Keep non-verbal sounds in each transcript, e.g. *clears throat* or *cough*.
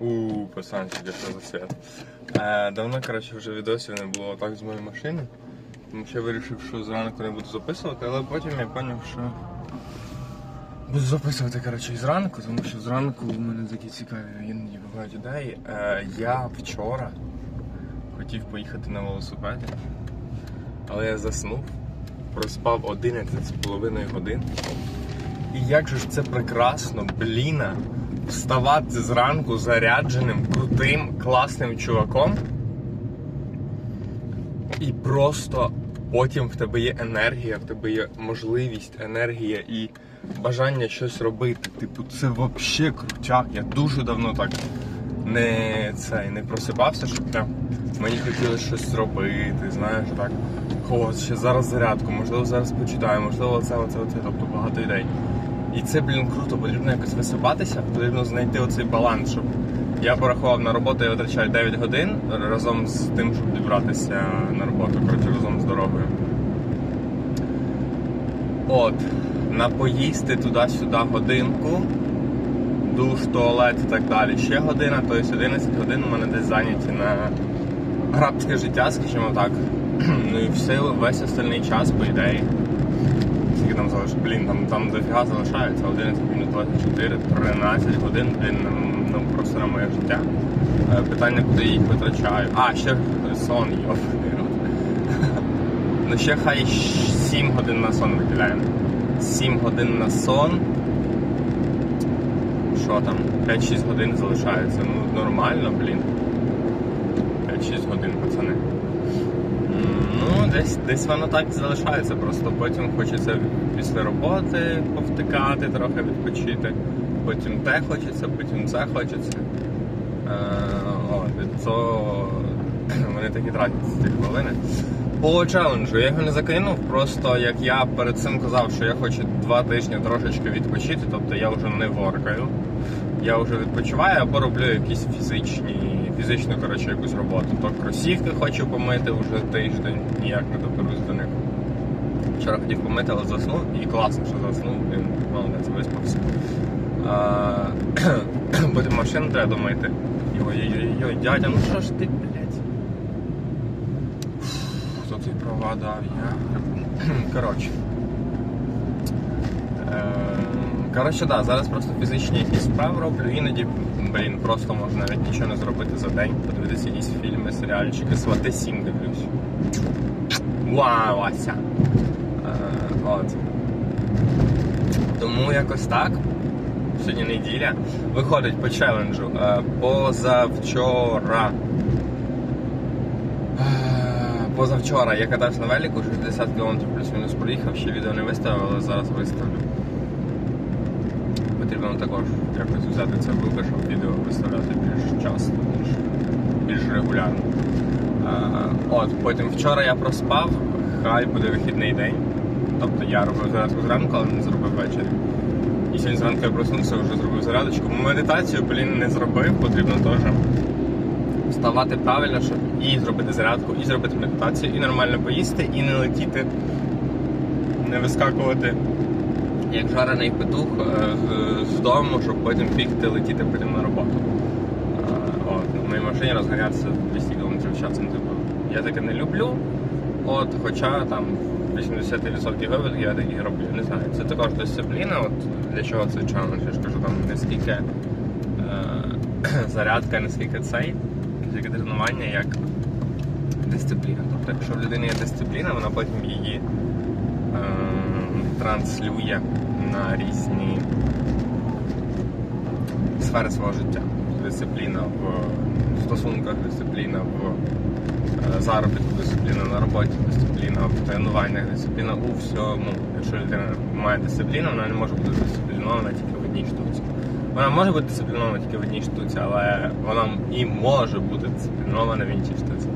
У, пацанчики, що за свят. Е, давно, коротше, вже відосів не було так з моєї машини. Тому що я вирішив, що зранку не буду записувати, але потім я зрозумів, що буду записувати коротше, зранку, тому що зранку у мене такі цікаві іноді бувають ідеї. Е, я вчора хотів поїхати на велосипеді, але я заснув, проспав 11,5 годин. І як же ж це прекрасно, бліна, вставати зранку зарядженим, крутим, класним чуваком. І просто потім в тебе є енергія, в тебе є можливість, енергія і бажання щось робити. Типу, це взагалі крутяк. Я дуже давно так не, це, не просипався, щоб прям мені хотілося щось зробити, знаєш, так. О, ще зараз зарядку, можливо, зараз почитаю, можливо, це, оце, оце, тобто багато ідей. І це, блін, круто, потрібно якось висипатися, потрібно знайти оцей баланс, щоб я порахував на роботу, я витрачаю 9 годин разом з тим, щоб дібратися на роботу, коротше, разом з дорогою. От, на поїсти туди-сюди годинку, душ, туалет і так далі. Ще година, тобто 11 годин у мене десь зайняті на грабське життя, скажімо так. *clears throat* Ну і все, весь остальний час, по ідеї. Скільки? Блін, там, там дофіга залишається. 11 мінус 24, 13 годин, блін, ну просто на моє життя. Е, Питання, куди їх витрачаю. А, ще сон, рот. *laughs* Ну ще хай 7 годин на сон виділяємо. 7 годин на сон. Що там? 5-6 годин залишається. Ну нормально, блін. 5-6 годин, пацани. Ну, десь, десь воно так і залишається, просто потім хочеться після роботи повтикати, трохи відпочити. Потім те хочеться, потім це хочеться. Е, от, і то *clears throat* вони такі тратять ці хвилини. По челенджу я його не закинув, просто як я перед цим казав, що я хочу два тижні трошечки відпочити, тобто я вже не воркаю. Я вже відпочиваю або роблю якісь фізичні, фізичну коротше, якусь роботу. То кросівки хочу помити вже тиждень, ніяк не доберусь до них. Вчора хотів помити, але заснув і класно, що заснув, він молодець виспався. Потім *clears throat* машину треба домити. Ой-ой-ой, дядя, ну що ж ти, блядь? Хто ці права дав? Я. *clears throat* Коротше. Коротше, да, зараз просто фізичні якісь справи роблю. Іноді, блін, просто можна навіть нічого не зробити за день, подивитися якісь фільми, серіальчики, свати 7 дивлюсь. Вау, Вася! Е, от. Тому якось так. Сьогодні неділя. Виходить по челенджу. Е, позавчора. Е, Позавчора я катався на велику, 60 км плюс-мінус проїхав, ще відео не виставив, але зараз виставлю. Потрібно також якось взяти це в руки, щоб відео виставляти більш часто, більш, більш регулярно. От, потім вчора я проспав, хай буде вихідний день. Тобто я робив зарядку зранку, але не зробив ввечері. І сьогодні зранку я проснувся, вже зробив зарядочку. Медитацію, блін, не зробив, потрібно теж вставати правильно, щоб і зробити зарядку, і зробити медитацію, і нормально поїсти, і не летіти, не вискакувати як жарений петух е, з- дому, щоб потім бігти, летіти потім на роботу. Е, От, на моїй машині розганятися 200 км в час. Ну, типу, я таке не люблю. От, хоча там 80% випадків я такі роблю. Не знаю. Це також дисципліна. От для чого цей челендж? Я ж кажу, там не скільки е, *clears throat* зарядка, не скільки цей, не скільки тренування, як дисципліна. Тобто, якщо в людини є дисципліна, вона потім її е, транслює на різні сфери свого життя. Дисципліна в стосунках, дисципліна в е, заробітку, дисципліна на роботі, дисципліна в тренуваннях, дисципліна у всьому. Якщо людина має дисципліну, вона не може бути дисциплінована тільки в одній штуці. Вона може бути дисциплінована тільки в одній штуці, але вона і може бути дисциплінована в іншій штуці.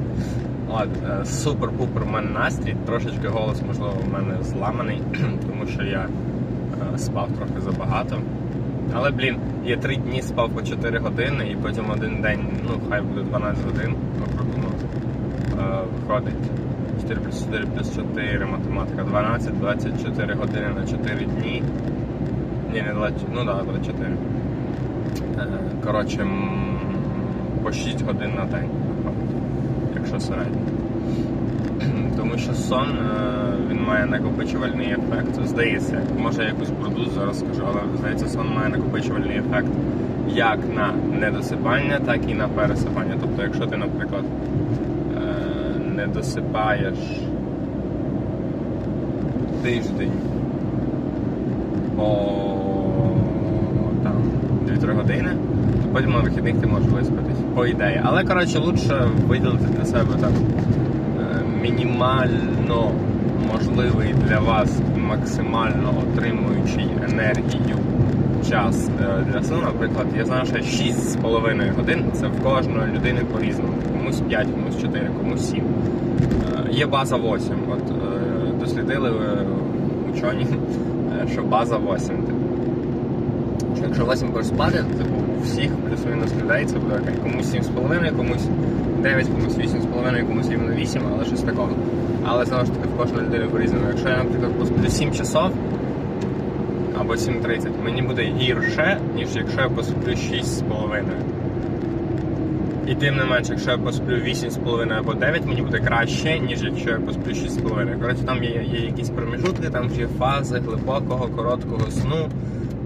От, е, супер-пупер у мене настрій, трошечки голос, можливо, у мене зламаний, *clears throat* тому що я е, спав трохи забагато. Але, блін, я три дні спав по 4 години і потім один день, ну, хай буде 12 годин, округлено. Виходить 4 плюс 4 плюс 4, математика 12, 24 години на 4 дні. Ні, не 20, ну да, 24. Е, Коротше, по 6 годин на день, якщо середньо. *clears throat* Тому що сон е, він має накопичувальний ефект. Здається, може я якусь бурду зараз скажу, але здається, сон має накопичувальний ефект як на недосипання, так і на пересипання. Тобто, якщо ти, наприклад, е, не досипаєш тиждень по там 2-3 години, потім на вихідних ти можеш виспатись, по ідеї. Але коротше, лучше виділити для себе там е, мінімально можливий для вас максимально отримуючий енергію час е, для сну. Наприклад, я знаю, що 6,5 годин це в кожної людини по-різному. Комусь 5, комусь 4, комусь 7. Е, Є база 8. От дослідили учені, *laughs* що база 8. Якщо 8 будеш спати, типу у всіх плюс-мінус людей це буде. Комусь 7,5, комусь 9, комусь 8,5, комусь рівно 8, але щось такого. Але знову ж таки в кожної людини по-різному. Якщо я, наприклад, посплю 7 часов або 7.30, мені буде гірше, ніж якщо я посплю 6,5. І тим не менше, якщо я посплю 8,5 або 9, мені буде краще, ніж якщо я посплю 6,5. Коротше, там є, є якісь проміжутки, там є фази глибокого, короткого сну.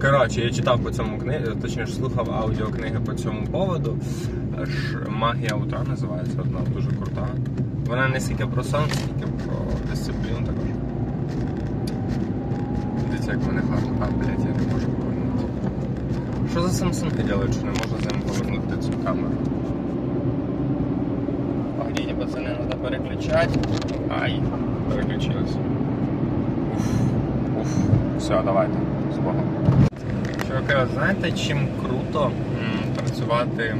Коротше, я читав по цьому книгу, точніше слухав аудіокниги по цьому поводу. Магія утра називається, одна дуже крута. Вона не стільки про сон, скільки про дисципліну також. Дивіться, як мене гарно. А, блядь, я не можу повернути. Що за Samsung делають, що не можна з ним повернути цю камеру? Погодите, пацани, треба переключати. Ай, переключилось. Уф, уф. Все, давайте. З Богом. Чуваки, знаєте, чим круто працювати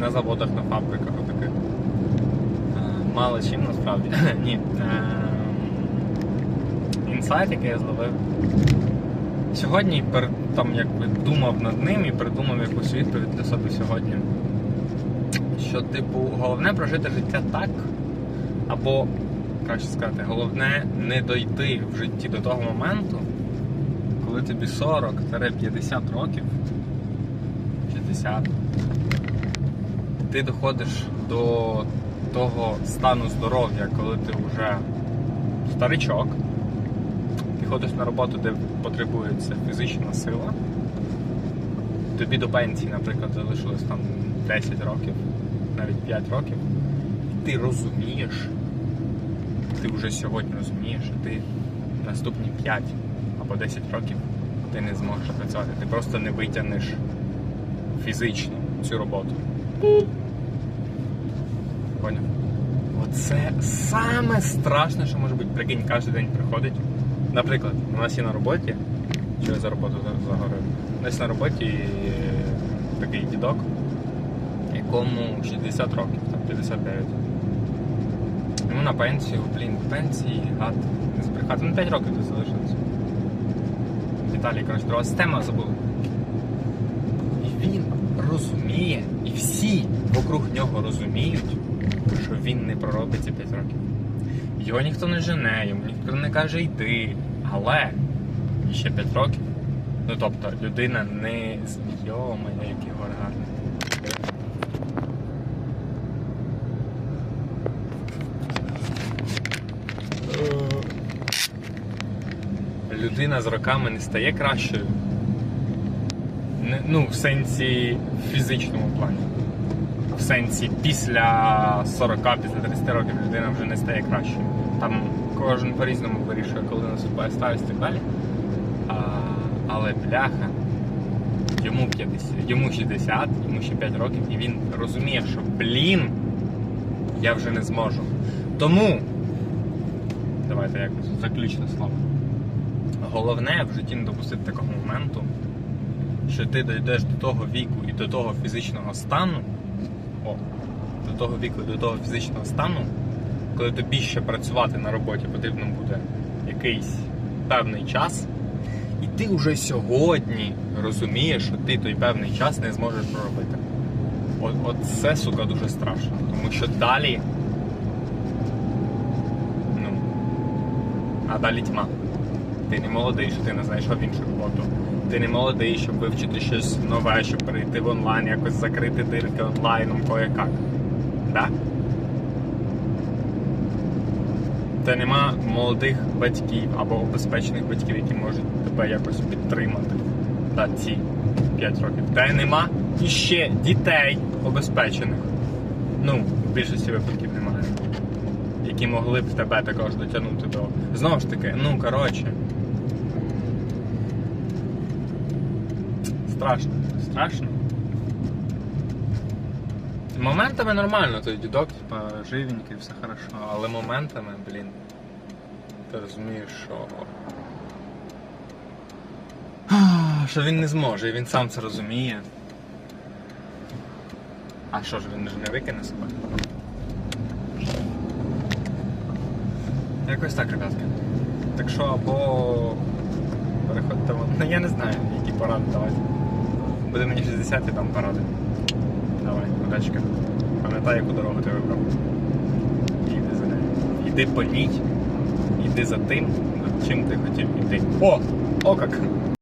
на заводах, на фабриках отаких? Е, Мало чим насправді. *laughs* Ні. Е, Інсайт, який я зловив. Сьогодні там якби думав над ним і придумав якусь відповідь для себе сьогодні. Що, типу, головне прожити життя так, або, краще сказати, головне не дойти в житті до того моменту, коли тобі 40-50 років, 60, ти доходиш до того стану здоров'я, коли ти вже старичок, ти ходиш на роботу, де потребується фізична сила. Тобі до пенсії, наприклад, залишилось там 10 років, навіть 5 років, і ти розумієш, ти вже сьогодні розумієш, що ти наступні 5 або 10 років ти не зможеш працювати. Ти просто не витягнеш фізично цю роботу. Поняв? Оце саме страшне, що може бути. Прикинь, кожен день приходить. Наприклад, у нас є на роботі, що я за роботу за- загорив. У нас на роботі е, такий дідок, якому 60 років, там 59. Йому на пенсію, блін, пенсії, гад, не збрехати. Ну 5 років тут залишилось. Віталій, коротше, друга система забув. І він розуміє, і всі вокруг нього розуміють, що він не проробить ці 5 років. Його ніхто не жене, йому ніхто не каже йди. Але ще 5 років. Ну тобто людина не Йо-моє, який гор Людина з роками не стає кращою. Ну, в сенсі фізичному плані. В сенсі після 40, після 30 років людина вже не стає кращою. Там кожен по-різному вирішує, коли наступає старість і так далі. А, але бляха, йому 50, йому 60, йому ще 5 років, і він розуміє, що блін, я вже не зможу. Тому, давайте якось заключне слово. Головне в житті не допустити такого моменту, що ти дійдеш до того віку і до того фізичного стану, о, до того віку і до того фізичного стану, коли тобі ще працювати на роботі потрібно буде якийсь певний час, і ти вже сьогодні розумієш, що ти той певний час не зможеш проробити. От, от це, сука, дуже страшно. Тому що далі. Ну. А далі тьма. Ти не молодий, що ти не знайшов іншу роботу. Ти не молодий, щоб вивчити щось нове, щоб перейти в онлайн, якось закрити дирки онлайном кое-как. Да? Та нема молодих батьків або обезпечених батьків, які можуть тебе якось підтримати да, ці 5 років. Та й нема іще дітей обезпечених. Ну, в більшості випадків немає. Які могли б тебе також дотягнути до. Знову ж таки, ну коротше. Страшно, страшно. Моментами нормально, той дідок, типа, живенький, все хорошо, але моментами, блін, ти розумієш, що. Що він не зможе, і він сам це розуміє. А що ж, він ж не викине себе? Якось так, ребятки. Так що або переходьте. Ну я не знаю, які поради давати. Буде мені 60 і там поради. Давай, удачка. Пам'ятай, яку дорогу ти вибрав. Іди за нею. Іди по ній, іди за тим, над чим ти хотів іти. О! О як!